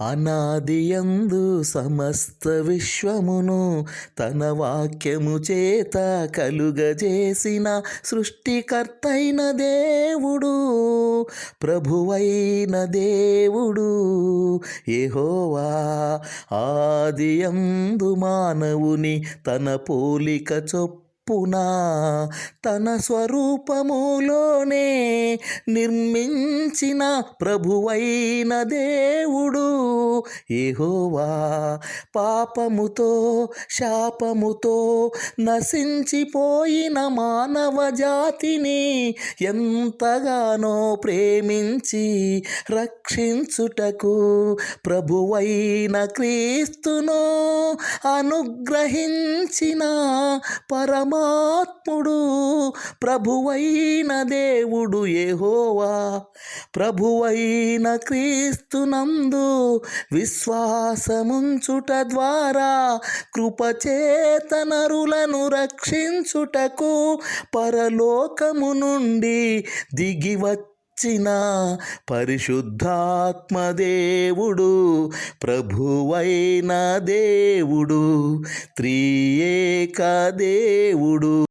అనాదియందు సమస్త విశ్వమును తన వాక్యము చేత కలుగజేసిన సృష్టికర్తైన దేవుడు ప్రభువైన దేవుడు. ఏహోవా ఆదియందు మానవుని తన పోలిక చొప్పున? తన స్వరూపములోనే నిర్మించిన ప్రభువైన దేవుడు ఏహోవా పాపముతో శాపముతో నశించిపోయిన మానవ జాతిని ఎంతగానో ప్రేమించి రక్షించుటకు ప్రభువైన క్రీస్తును అనుగ్రహించిన పరమ పరమాత్ముడు ప్రభువైన దేవుడు ఏహోవా ప్రభువైన క్రీస్తునందు విశ్వాసముంచుట ద్వారా కృపచేతనరులను రక్షించుటకు పరలోకము నుండి దిగి ఇచ్చిన పరిశుద్ధాత్మ దేవుడు ప్రభువైన దేవుడు త్రియేక దేవుడు.